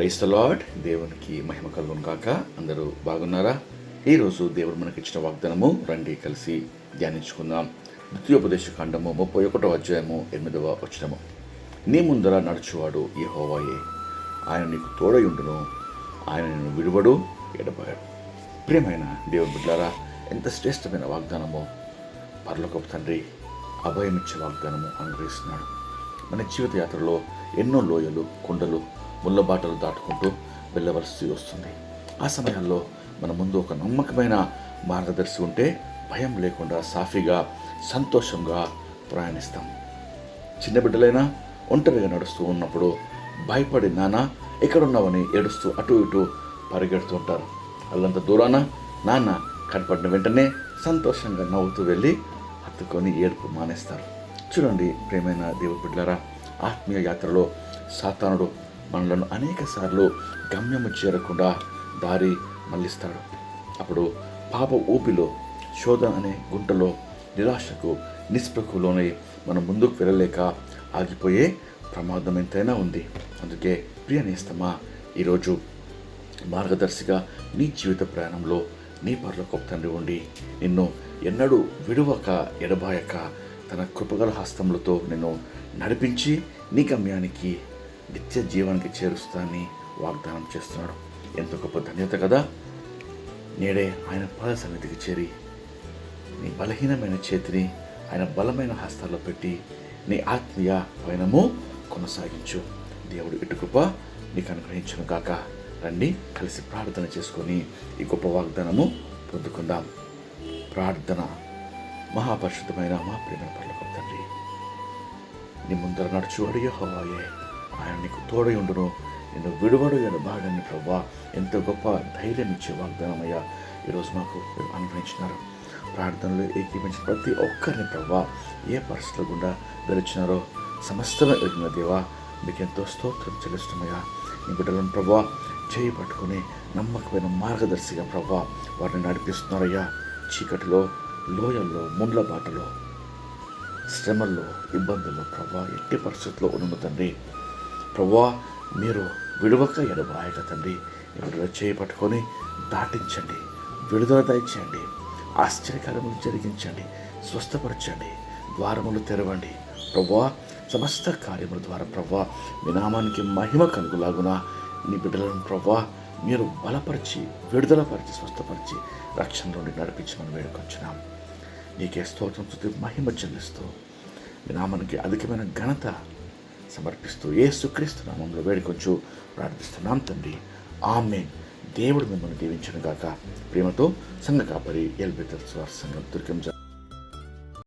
Price lord. దేవునికి మహిమ కలుగును కాక అందరూ బాగున్నారా? ఈరోజు దేవుడు మనకిచ్చిన వాగ్దానము రండి కలిసి ధ్యానించుకుందాం. ద్వితీయోపదేశ ఖండము ముప్పై ఒకటో అధ్యాయము ఎనిమిదవ వచనము. నీ ముందర నడుచువాడు యెహోవాయే. ఆయన నీకు తోడయుండును ఆయన నిన్ను విడువడు ఎడబాయడు. ప్రియమైన దేవుడు బిడ్డారా ఎంత శ్రేష్టమైన వాగ్దానమో. పరలోకపు తండ్రి అభయమిచ్చే వాగ్దానము అనుగ్రహిస్తున్నాడు. మన జీవిత యాత్రలో ఎన్నో లోయలు కొండలు ముళ్ళబాటలు దాటుకుంటూ వెళ్ళవలసి వస్తుంది. ఆ సమయంలో మన ముందు ఒక నమ్మకమైన మార్గదర్శి ఉంటే భయం లేకుండా సాఫీగా సంతోషంగా ప్రయాణిస్తాం. చిన్న బిడ్డలైనా ఒంటరిగా నడుస్తూ ఉన్నప్పుడు భయపడి నాన్న ఎక్కడున్నావని ఏడుస్తూ అటు ఇటు పరిగెడుతూ ఉంటారు. అల్లంత దూరాన నాన్న కనపడిన వెంటనే సంతోషంగా నవ్వుతూ వెళ్ళి హత్తుకొని ఏడుపు మానేస్తారు. చూడండి ప్రేమైన దేవుడి బిడ్డలారా ఆత్మీయ యాత్రలో సాతానుడు మనలను అనేక సార్లు గమ్యము చేరకుండా దారి మళ్ళిస్తాడు. అప్పుడు పాప ఊపిలో శోధన అనే గుంటలో నిరాశకు నిస్పృహలోనే మనం ముందుకు వెళ్ళలేక ఆగిపోయే ప్రమాదం ఎంతైనా ఉంది. అందుకే ప్రియ నేస్తమా ఈరోజు మార్గదర్శిగా నీ జీవిత ప్రయాణంలో నీ పర్లకు తండ్రి ఉండి నిన్ను ఎన్నడూ విడువక ఎడబాయక తన కృపగల హస్తములతో నిన్ను నడిపించి నీ గమ్యానికి నిత్య జీవానికి చేరుస్తానని వాగ్దానం చేస్తున్నాడు. ఎంత గొప్ప ధన్యత కదా. నేడే ఆయన పాద సన్నిధికి చేరి నీ బలహీనమైన చేతిని ఆయన బలమైన హస్తాల్లో పెట్టి నీ ఆత్మీయ పయనము కొనసాగించు. దేవుడు ఇటు కృప నీకు అనుగ్రహించను కాక రండి కలిసి ప్రార్థన చేసుకొని ఈ గొప్ప వాగ్దానము పొందుకుందాం. ప్రార్థన మహాపరిశుద్ధమైన మా ప్రేమ పర్లకు తండ్రి. నీ ముందర నడుచువాడు యహోవాయే. ఆయన నీకు తోడై ఉండును. నిన్ను విడువడు ఎడబాడని ప్రభా ఎంతో గొప్ప ధైర్యం ఇచ్చే వాగ్దానమయ్యా. ఈరోజు మాకు మీరు అనుగ్రహించినారు. ప్రార్థనలో ఏకీపించిన ప్రతి ఒక్కరిని ప్రభా ఏ పరిస్థితుల గుండా గెలిచినారో సమస్తమే ఎరిగిన దేవా. మీకు ఎంతో స్తోత్రం చెల్లిస్తున్నాయా నీ బిడ్డలను ప్రభా చేయి పట్టుకుని నమ్మకమైన మార్గదర్శిగా ప్రభా వారిని నడిపిస్తున్నారయ్యా. చీకటిలో లోయల్లో ముండ్ల బాటలో శ్రమల్లో ఇబ్బందుల్లో ప్రభా ఎట్టి పరిస్థితుల్లో ఉన్న తండ్రి. ప్రభా మీరు విడవక ఎడబాయక తండ్రి. విడుదల చేపట్టుకొని దాటించండి. విడుదల దయచేయండి. ఆశ్చర్యకరములు జరిగించండి. స్వస్థపరచండి. ద్వారములు తెరవండి. ప్రభా సమస్త కార్యముల ద్వారా ప్రభా మీ నామానికి మహిమ కలుగులాగున. నీ బిడ్డలను ప్రభా మీరు బలపరిచి విడుదలపరిచి స్వస్థపరిచి రక్షణ నుండి నడిపించమని వేడుకొచ్చున్నాం నీకే స్తోత్రం స్తుతి మహిమ చెల్లిస్తూ మీ నామానికి అధికమైన ఘనత సమర్పిస్తూ ఏ సుక్రీస్తు నామంలో వేడుకొంచు ప్రార్థిస్తున్నాం తండ్రి. ఆమె దేవుడు మిమ్మల్ని దీవించను గాక ప్రేమతో సంఘ కాపరి ఎల్బెతర్ స్వార్ సంఘం దుర్గం